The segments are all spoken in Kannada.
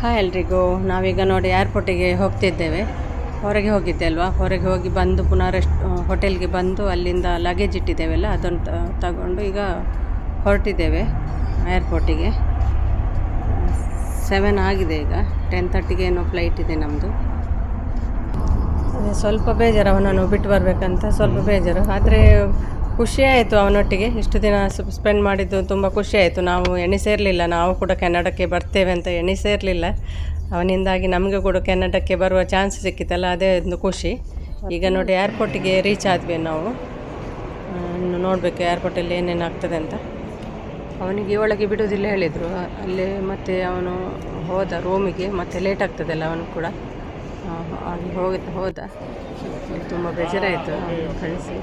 ಹಾಯ್ ಎಲ್ರಿಗೂ. ನಾವೀಗ ನೋಡಿ ಏರ್ಪೋರ್ಟಿಗೆ ಹೋಗ್ತಿದ್ದೇವೆ. ಹೊರಗೆ ಹೋಗಿದ್ದೆ ಅಲ್ವಾ? ಹೊರಗೆ ಹೋಗಿ ಬಂದು ಪುನಃ ರೆಸ್ಟ್ ಹೋಟೆಲ್ಗೆ ಬಂದು ಅಲ್ಲಿಂದ ಲಗೇಜ್ ಇಟ್ಟಿದ್ದೇವೆಲ್ಲ, ಅದನ್ನು ತಗೊಂಡು ಈಗ ಹೊರಟಿದ್ದೇವೆ ಏರ್ಪೋರ್ಟಿಗೆ ಸೆವೆನ್ ಆಗಿದೆ ಈಗ. ಟೆನ್ ತರ್ಟಿಗೆ ಏನೋ ಫ್ಲೈಟ್ ಇದೆ ನಮ್ಮದು ಸ್ವಲ್ಪ ಬೇಜಾರು ಅವನನ್ನು ಬಿಟ್ಟು ಬರಬೇಕಂತ ಸ್ವಲ್ಪ ಬೇಜಾರು. ಆದರೆ ಖುಷಿ ಆಯಿತು ಅವನೊಟ್ಟಿಗೆ. ಇಷ್ಟು ದಿನ ಸ್ಪೆಂಡ್ ಮಾಡಿದ್ದು ತುಂಬ ಖುಷಿ ಆಯಿತು. ನಾವು ಎಣಿಸಿರಲಿಲ್ಲ. ನಾವು ಕೂಡ ಕೆನಡಕ್ಕೆ ಬರ್ತೇವೆ ಅಂತ ಎಣಿಸಿರಲಿಲ್ಲ. ಅವನಿಂದಾಗಿ ನಮಗೆ ಕೂಡ ಕೆನಡಕ್ಕೆ ಬರುವ ಚಾನ್ಸ್ ಸಿಕ್ಕಿತಲ್ಲ, ಅದೇ ಒಂದು ಖುಷಿ. ಈಗ ನೋಡಿ ಏರ್ಪೋರ್ಟಿಗೆ ರೀಚ್ ಆದ್ವಿ ನಾವು. ಇನ್ನು ನೋಡಬೇಕು ಏರ್ಪೋರ್ಟಲ್ಲಿ ಏನೇನು ಆಗ್ತದೆ ಅಂತ. ಅವನಿಗೆ ಒಳಗೆ ಬಿಡೋದಿಲ್ಲ ಹೇಳಿದರು. ಅಲ್ಲಿ ಮತ್ತೆ ಅವನು ಹೋದ ರೂಮಿಗೆ ಮತ್ತೆ ಲೇಟ್ ಆಗ್ತದಲ್ಲ ಅವನು ಕೂಡ. ಅಲ್ಲಿ ಹೋಗಿ, ಹೋದ. ತುಂಬ ಬೇಜಾರಾಯಿತು, ಅವನು ಕಳಿಸಿ.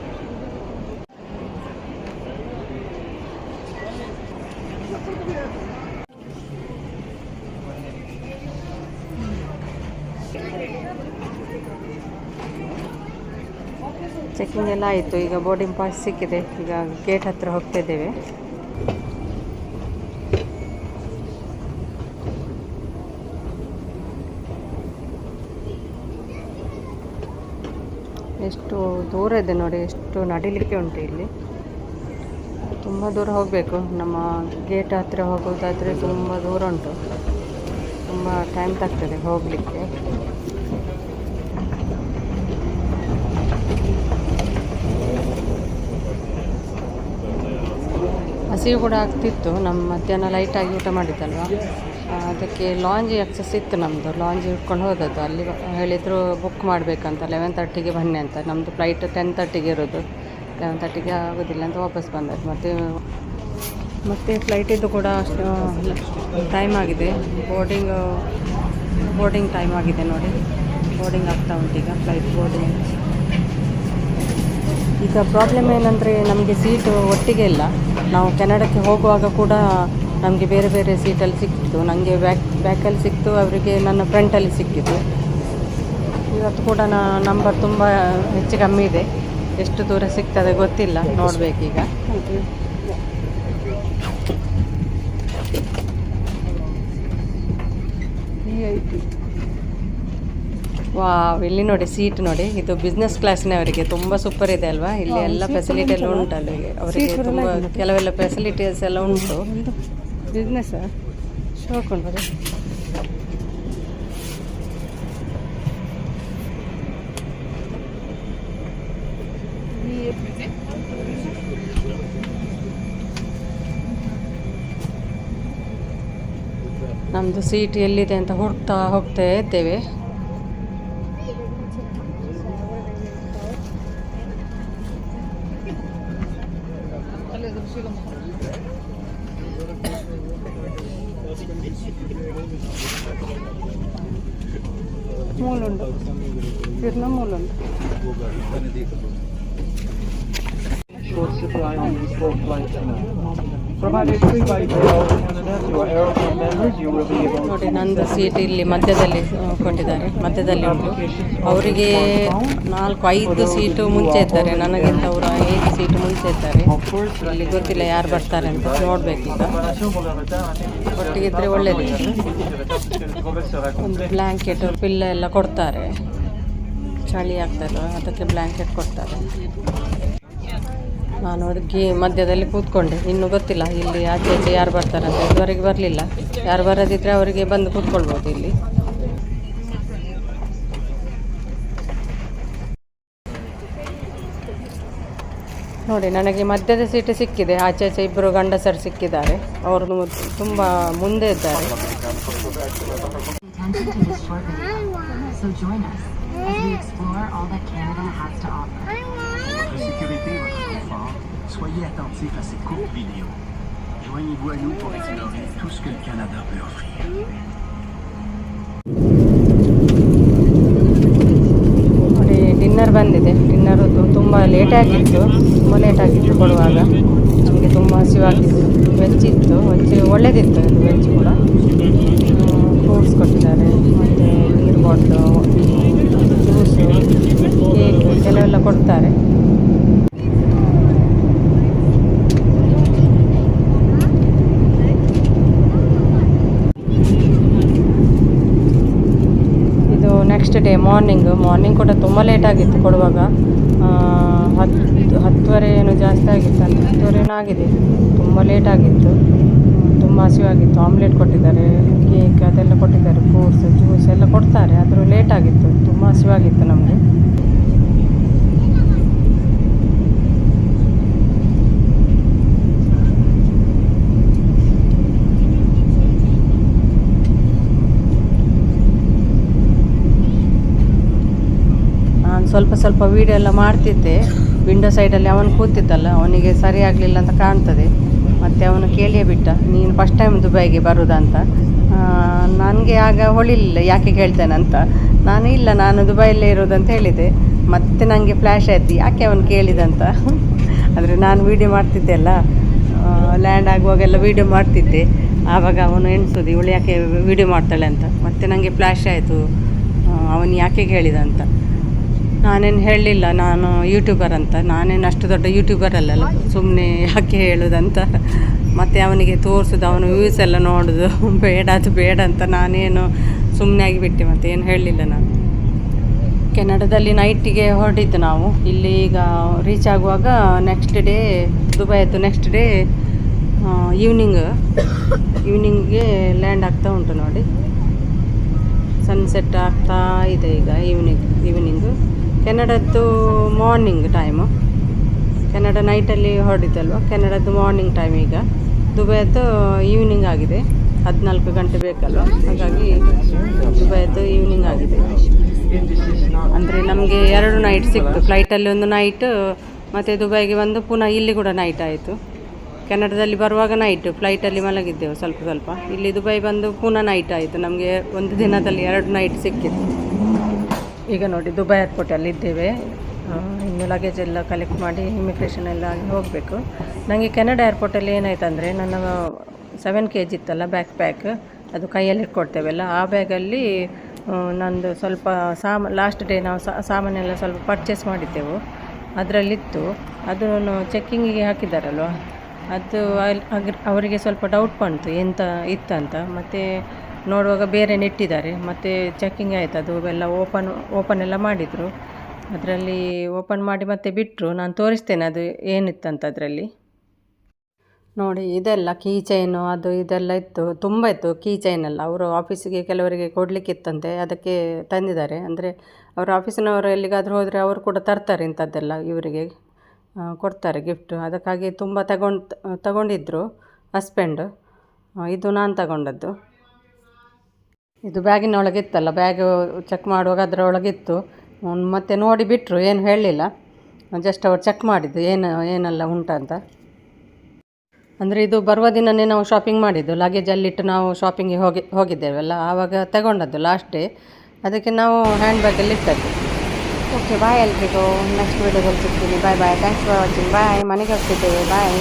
ಚೆಕಿಂಗ್ ಎಲ್ಲ ಆಯಿತು. ಈಗ ಬೋರ್ಡಿಂಗ್ ಪಾಸ್ ಸಿಕ್ಕಿದೆ. ಈಗ ಗೇಟ್ ಹತ್ತಿರ ಹೋಗ್ತಾ ಇದ್ದೇವೆ. ಎಷ್ಟು ದೂರ ಇದೆ ನೋಡಿ. ಎಷ್ಟು ನಡಿಲಿಕ್ಕೆ ಉಂಟು ಇಲ್ಲಿ. ತುಂಬ ದೂರ ಹೋಗಬೇಕು. ನಮ್ಮ ಗೇಟ್ ಹತ್ತಿರ ಹೋಗೋದಾದರೆ ತುಂಬ ದೂರ ಉಂಟು. ತುಂಬ ಟೈಮ್ ತಾಗ್ತದೆ ಹೋಗಲಿಕ್ಕೆ. ಹಸಿವು ಕೂಡ ಆಗ್ತಿತ್ತು. ನಮ್ಮ ಮಧ್ಯಾಹ್ನ ಲೈಟಾಗಿ ಊಟ ಮಾಡಿದ್ದಲ್ವ? ಅದಕ್ಕೆ ಲಾಂಜ್ ಎಕ್ಸಸ್ ಇತ್ತು ನಮ್ಮದು ಲಾಂಜ್ ಇಟ್ಕೊಂಡು ಹೋದದ್ದು. ಅಲ್ಲಿ ಹೇಳಿದರು ಬುಕ್ ಮಾಡಬೇಕಂತ. ಲೆವೆನ್ ತರ್ಟಿಗೆ ಬನ್ನಿ ಅಂತ. ನಮ್ಮದು ಫ್ಲೈಟ್ ಟೆನ್ ತರ್ಟಿಗೆ ಇರೋದು. ಲೆವೆನ್ ತರ್ಟಿಗೆ ಆಗೋದಿಲ್ಲ ಅಂತ ವಾಪಸ್ ಬಂದದ್ದು. ಮತ್ತು ಮತ್ತು ಫ್ಲೈಟಿದ್ದು ಕೂಡ ಅಷ್ಟು ಟೈಮ್ ಆಗಿದೆ. ಬೋರ್ಡಿಂಗ್ ಬೋರ್ಡಿಂಗ್ ಟೈಮ್ ಆಗಿದೆ ನೋಡಿ. ಬೋರ್ಡಿಂಗ್ ಆಗ್ತಾ ಉಂಟು ಈಗ. ಫ್ಲೈಟ್ ಬೋರ್ಡಿಂಗ್ ಈಗ ಪ್ರಾಬ್ಲಮ್ ಏನಂದರೆ ನಮಗೆ ಸೀಟು ಒಟ್ಟಿಗೆ ಇಲ್ಲ. ನಾವು ಕೆನಡಕ್ಕೆ ಹೋಗುವಾಗ ಕೂಡ ನಮಗೆ ಬೇರೆ ಬೇರೆ ಸೀಟಲ್ಲಿ ಸಿಕ್ಕಿತು ನನಗೆ ಬ್ಯಾಕ್ ಬ್ಯಾಕಲ್ಲಿ ಸಿಕ್ತು, ಅವರಿಗೆ ನನ್ನ ಫ್ರಂಟಲ್ಲಿ ಸಿಕ್ಕಿತು ಇವತ್ತು ಕೂಡ ನಂಬರ್ ತುಂಬ ಹೆಚ್ಚು ಕಮ್ಮಿ ಇದೆ. ಎಷ್ಟು ದೂರ ಸಿಗ್ತದೆ ಗೊತ್ತಿಲ್ಲ. ನೋಡಬೇಕೀಗ. ವಾವ್ ಇಲ್ಲಿ ನೋಡಿ ಸೀಟ್ ನೋಡಿ. ಇದು ಬಿಸ್ನೆಸ್ ಕ್ಲಾಸ್ನವರಿಗೆ ತುಂಬ ಸೂಪರ್ ಇದೆ ಅಲ್ವಾ? ಇಲ್ಲಿ ಎಲ್ಲ ಫೆಸಿಲಿಟಿ ಎಲ್ಲ ಉಂಟು ಅಲ್ಲಿಗೆ ಅವರಿಗೆ ತುಂಬ ಕೆಲವೆಲ್ಲ ಫೆಸಿಲಿಟೀಸ್ ಎಲ್ಲ ಉಂಟು. ಬಿಸ್ನೆಸ್ ಶೋಕೊಂಡು ನಮ್ಮದು ಸೀಟ್ ಎಲ್ಲಿದೆ ಅಂತ ಹುಡ್ತಾ ಹೋಗ್ತಾ ಇದ್ದೇವೆ. മൂളുണ്ട് ഇരുന്ന മൂളുണ്ട് Short supply on these four flights now. ನೋಡಿ ನಂದು ಸೀಟ್ ಇಲ್ಲಿ ಮಧ್ಯದಲ್ಲಿ ಕೊಟ್ಟಿದ್ದಾರೆ ಕೊಂಡಿದ್ದಾರೆ. ಮಧ್ಯದಲ್ಲಿ ಉಂಟು. ಅವರಿಗೆ ನಾಲ್ಕು ಐದು ಸೀಟು ಮುಂಚೆ ಇದ್ದಾರೆ. ನನಗಿಂತ ಅವರು ಐದು ಸೀಟು ಮುಂಚೆ ಇದ್ದಾರೆ. ಇಲ್ಲಿ ಗೊತ್ತಿಲ್ಲ ಯಾರು ಬರ್ತಾರೆ ಅಂತ. ನೋಡ್ಬೇಕೀಗ. ಒಟ್ಟಿಗೆ ಇದ್ರೆ ಒಳ್ಳೇದಿತ್ತು ಒಂದು ಬ್ಲ್ಯಾಂಕೆಟ್ ಪಿಲ್ಲ ಎಲ್ಲ ಕೊಡ್ತಾರೆ. ಚಳಿ ಆಗ್ತದೆ ಅದಕ್ಕೆ ಬ್ಲ್ಯಾಂಕೆಟ್ ಕೊಡ್ತಾರೆ. ನಾನು ಅದಕ್ಕೆ ಮಧ್ಯದಲ್ಲಿ ಕೂತ್ಕೊಂಡೆ. ಇನ್ನು ಗೊತ್ತಿಲ್ಲ, ಇಲ್ಲಿ ಆಚೆ ಆಚೆ ಯಾರು ಬರ್ತಾರಂತ ಇದುವರೆಗೆ ಬರಲಿಲ್ಲ. ಯಾರು ಬರೋದಿದ್ರೆ ಅವರಿಗೆ ಬಂದು ಕೂತ್ಕೊಳ್ಬೋದು ಇಲ್ಲಿ. ನೋಡಿ, ನನಗೆ ಮಧ್ಯದ ಸೀಟ್ ಸಿಕ್ಕಿದೆ. ಆಚೆ ಆಚೆ ಇಬ್ಬರು ಗಂಡಸರು ಸಿಕ್ಕಿದ್ದಾರೆ. ಅವರು ತುಂಬ ಮುಂದೆ ಇದ್ದಾರೆ. Soyez attentifs à ces courtes vidéos. Joignez-vous à nous pour explorer tout ce que le Canada peut offrir. Dinner ಬಂದಿದೆ. ಡಿನ್ನರು ತುಂಬ ಲೇಟಾಗಿತ್ತು ತುಂಬ ಲೇಟಾಗಿತ್ತು ಕೊಡುವಾಗ. ನಮಗೆ ತುಂಬ ಹಸಿವಾಗಿತ್ತು ವೆಜ್ ಇತ್ತು. ವೆಜ್ ಒಳ್ಳೇದಿತ್ತು ವೆಜ್ ಕೂಡ. ಫ್ರೂಟ್ಸ್ ಕೊಟ್ಟಿದ್ದಾರೆ. ಮತ್ತು ನೀರು ಬಾಟ್ಲು ಜ್ಯೂಸು ಕೇಕ್ ಕೆಲವೆಲ್ಲ ಕೊಡ್ತಾರೆ ನೆಕ್ಸ್ಟ್ ಡೇ ಮಾರ್ನಿಂಗ್ ಮಾರ್ನಿಂಗ್ ಕೂಡ ತುಂಬ ಲೇಟ್ ಆಗಿತ್ತು ಕೊಡುವಾಗ. ಹತ್ತು ಹತ್ತುವರೆ ಏನು ಜಾಸ್ತಿ ಆಗಿತ್ತು ಅಂದರೆ ಹತ್ತುವರೆ ಏನೋ ಆಗಿದೆ. ತುಂಬ ಲೇಟ್ ಆಗಿತ್ತು. ತುಂಬ ಹಸಿವಾಗಿತ್ತು ಆಮ್ಲೆಟ್ ಕೊಟ್ಟಿದ್ದಾರೆ ಕೇಕ್ ಅದೆಲ್ಲ ಕೊಟ್ಟಿದ್ದಾರೆ ಫ್ರೂಟ್ಸ್ ಜ್ಯೂಸ್ ಎಲ್ಲ ಕೊಡ್ತಾರೆ. ಆದರೂ ಲೇಟ್ ಆಗಿತ್ತು. ತುಂಬ ಹಸಿವಾಗಿತ್ತು ನಮಗೆ. ಸ್ವಲ್ಪ ಸ್ವಲ್ಪ ವೀಡಿಯೋ ಎಲ್ಲ ಮಾಡ್ತಿದ್ದೆ. ವಿಂಡೋ ಸೈಡಲ್ಲಿ ಅವನು ಕೂತಿದ್ದಲ್ಲ, ಅವನಿಗೆ ಸರಿ ಆಗಲಿಲ್ಲ ಅಂತ ಕಾಣ್ತದೆ. ಮತ್ತು ಅವನು ಕೇಳಿಯೇ ಬಿಟ್ಟ, ನೀನು ಫಸ್ಟ್ ಟೈಮ್ ದುಬೈಗೆ ಬರೋದಂತ ನನಗೆ ಆಗ ಹೊಳಿಲಿಲ್ಲ, ಯಾಕೆ ಕೇಳ್ತೇನೆ ಅಂತ. ನಾನು ಇಲ್ಲ, ನಾನು ದುಬೈಯಲ್ಲೇ ಇರೋದಂತ ಹೇಳಿದೆ. ಮತ್ತೆ ನನಗೆ ಫ್ಲ್ಯಾಶ್ ಆಯ್ತು, ಯಾಕೆ ಅವನು ಕೇಳಿದಂತ ಆದರೆ ನಾನು ವೀಡಿಯೋ ಮಾಡ್ತಿದ್ದೆ ಅಲ್ಲ. ಲ್ಯಾಂಡ್ ಆಗುವಾಗೆಲ್ಲ ವೀಡಿಯೋ ಮಾಡ್ತಿದ್ದೆ. ಆವಾಗ ಅವನು ಎಣಿಸೋದು, ಇವಳು ಯಾಕೆ ವೀಡಿಯೋ ಮಾಡ್ತಾಳೆ ಅಂತ. ಮತ್ತೆ ನನಗೆ ಫ್ಲ್ಯಾಶ್ ಆಯಿತು ಅವನು ಯಾಕೆ ಕೇಳಿದ ಅಂತ. ನಾನೇನು ಹೇಳಲಿಲ್ಲ, ನಾನು ಯೂಟ್ಯೂಬರ್ ಅಂತ. ನಾನೇನು ಅಷ್ಟು ದೊಡ್ಡ ಯೂಟ್ಯೂಬರ್ ಅಲ್ಲಲ್ಲ. ಸುಮ್ಮನೆ ಯಾಕೆ ಹೇಳೋದಂತ. ಮತ್ತು ಅವನಿಗೆ ತೋರಿಸೋದು, ಅವನು ವ್ಯೂಸ್ ಎಲ್ಲ ನೋಡೋದು. ಬೇಡ, ಅದು ಬೇಡ ಅಂತ ನಾನೇನು ಸುಮ್ಮನೆ ಆಗಿಬಿಟ್ಟೆ, ಮತ್ತು ಏನು ಹೇಳಲಿಲ್ಲ ನಾನು. ಕೆನಡಾದಲ್ಲಿ ನೈಟಿಗೆ ಹೊರಟಿದ್ದು ನಾವು. ಇಲ್ಲಿ ಈಗ ರೀಚ್ ಆಗುವಾಗ ನೆಕ್ಸ್ಟ್ ಡೇ ದುಬೈದು ನೆಕ್ಸ್ಟ್ ಡೇ ಈವ್ನಿಂಗ್ ಈವ್ನಿಂಗ್ಗೆ ಲ್ಯಾಂಡ್ ಆಗ್ತಾ ಉಂಟು ನೋಡಿ. ಸನ್ಸೆಟ್ ಆಗ್ತಾ ಇದೆ ಈಗ ಈವ್ನಿಂಗ್ ಈವ್ನಿಂಗು ಕೆನಡದ್ದು ಮಾರ್ನಿಂಗ್ ಟೈಮು ಕೆನಡಾ ನೈಟಲ್ಲಿ ಹೊರಡಿದ್ದಲ್ವ? ಕೆನಡದ್ದು ಮಾರ್ನಿಂಗ್ ಟೈಮ್ ಈಗ. ದುಬೈಯದ್ದು ಈವ್ನಿಂಗ್ ಆಗಿದೆ. ಹದಿನಾಲ್ಕು ಗಂಟೆ ಬೇಕಲ್ವ? ಹಾಗಾಗಿ ದುಬೈಯದ್ದು ಈವ್ನಿಂಗ್ ಆಗಿದೆ. ಅಂದರೆ ನಮಗೆ ಎರಡು ನೈಟ್ ಸಿಕ್ತು. ಫ್ಲೈಟಲ್ಲಿ ಒಂದು ನೈಟ್ ಮತ್ತು ದುಬೈಗೆ ಬಂದು ಪುನಃ ಇಲ್ಲಿ ಕೂಡ ನೈಟ್ ಆಯಿತು. ಕೆನಡದಲ್ಲಿ ಬರುವಾಗ ನೈಟು ಫ್ಲೈಟಲ್ಲಿ ಮಲಗಿದ್ದೆವು ಸ್ವಲ್ಪ ಸ್ವಲ್ಪ. ಇಲ್ಲಿ ದುಬೈ ಬಂದು ಪುನಃ ನೈಟ್ ಆಯಿತು. ನಮಗೆ ಒಂದು ದಿನದಲ್ಲಿ ಎರಡು ನೈಟ್ ಸಿಕ್ಕಿತ್ತು. ಈಗ ನೋಡಿ ದುಬೈ ಏರ್ಪೋರ್ಟಲ್ಲಿ ಇದ್ದೇವೆ. ಇನ್ನು ಲಗೇಜ್ ಎಲ್ಲ ಕಲೆಕ್ಟ್ ಮಾಡಿ ಇಮಿಗ್ರೇಷನ್ ಎಲ್ಲ ಹೋಗಬೇಕು. ನನಗೆ ಕೆನಡಾ ಏರ್ಪೋರ್ಟಲ್ಲಿ ಏನಾಯ್ತು ಅಂದರೆ ನನ್ನ ಸೆವೆನ್ ಕೆ ಜಿ ಇತ್ತಲ್ಲ ಬ್ಯಾಕ್ ಪ್ಯಾಕ್ ಅದು ಕೈಯಲ್ಲಿ ಇಟ್ಕೊಡ್ತೇವಲ್ಲ. ಆ ಬ್ಯಾಗಲ್ಲಿ ನಂದು ಸ್ವಲ್ಪ ಸಾಮ ಲಾಸ್ಟ್ ಡೇ ನಾವು ಸಾಮಾನೆಲ್ಲ ಸ್ವಲ್ಪ ಪರ್ಚೇಸ್ ಮಾಡಿದ್ದೆವು. ಅದರಲ್ಲಿತ್ತು. ಅದನ್ನು ಚೆಕ್ಕಿಂಗಿಗೆ ಹಾಕಿದ್ದಾರಲ್ವ ಅದು ಅಲ್ಲಿ ಅವರಿಗೆ ಸ್ವಲ್ಪ ಡೌಟ್ ಬಂತು, ಎಂತ ಇತ್ತಂತ. ಮತ್ತು ನೋಡುವಾಗ ಬೇರೆ ನೆಟ್ಟಿದ್ದಾರೆ. ಮತ್ತು ಚೆಕ್ಕಿಂಗ್ ಆಯಿತು. ಅದು ಎಲ್ಲ ಓಪನ್ ಓಪನ್ ಎಲ್ಲ ಮಾಡಿದರು. ಅದರಲ್ಲಿ ಓಪನ್ ಮಾಡಿ ಮತ್ತೆ ಬಿಟ್ಟರು ನಾನು ತೋರಿಸ್ತೇನೆ ಅದು ಏನಿತ್ತಂತ ಅದರಲ್ಲಿ. ನೋಡಿ, ಇದೆಲ್ಲ ಕೀ ಚೈನು ಅದು ಇದೆಲ್ಲ ಇತ್ತು. ತುಂಬ ಇತ್ತು ಕೀ ಚೈನ್ ಎಲ್ಲ. ಅವರು ಆಫೀಸಿಗೆ ಕೆಲವರಿಗೆ ಕೊಡಲಿಕ್ಕಿತ್ತಂತೆ. ಅದಕ್ಕೆ ತಂದಿದ್ದಾರೆ. ಅಂದರೆ ಅವರ ಆಫೀಸಿನವರು ಎಲ್ಲಿಗಾದರೂ ಹೋದರೆ ಅವರು ಕೂಡ ತರ್ತಾರೆ ಇಂಥದ್ದೆಲ್ಲ ಇವರಿಗೆ ಕೊಡ್ತಾರೆ ಗಿಫ್ಟ್ ಅದಕ್ಕಾಗಿ ತುಂಬ ತಗೊಂಡು ತಗೊಂಡಿದ್ದರು ಹಸ್ಬೆಂಡು ಇದು ನಾನು ತಗೊಂಡದ್ದು. ಇದು ಬ್ಯಾಗಿನ ಒಳಗೆ ಇತ್ತಲ್ಲ ಬ್ಯಾಗ್ ಚೆಕ್ ಮಾಡುವಾಗ ಅದರ ಒಳಗಿತ್ತು ಅವ್ನು ಮತ್ತೆ ನೋಡಿ ಬಿಟ್ಟರು ಏನು ಹೇಳಲಿಲ್ಲ. ಜಸ್ಟ್ ಅವ್ರು ಚೆಕ್ ಮಾಡಿದ್ದು, ಏನು, ಏನೆಲ್ಲ ಉಂಟಂತ ಅಂದರೆ ಇದು ಬರುವ ದಿನವೇ ನಾವು ಶಾಪಿಂಗ್ ಮಾಡಿದ್ದು ಲಗೇಜ್ ಅಲ್ಲಿಟ್ಟು ನಾವು ಶಾಪಿಂಗಿಗೆ ಹೋಗಿ ಹೋಗಿದ್ದೇವಲ್ಲ ಆವಾಗ ತಗೊಂಡದ್ದು ಲಾಸ್ಟ್ ಡೇ ಅದಕ್ಕೆ ನಾವು ಹ್ಯಾಂಡ್ ಬ್ಯಾಗಲ್ಲಿ ಇಟ್ಟದ್ದು. ಓಕೆ ಬಾಯ್ ಎಲ್ರಿಗೂ ನೆಕ್ಸ್ಟ್ ವೀಡಿಯೋದಲ್ಲಿ ಸಿಗ್ತೀನಿ. Bye bye thanks for watching bye ಮನೆಗೆ ಹೋಗ್ತಿದ್ದೇವೆ ಬಾಯ್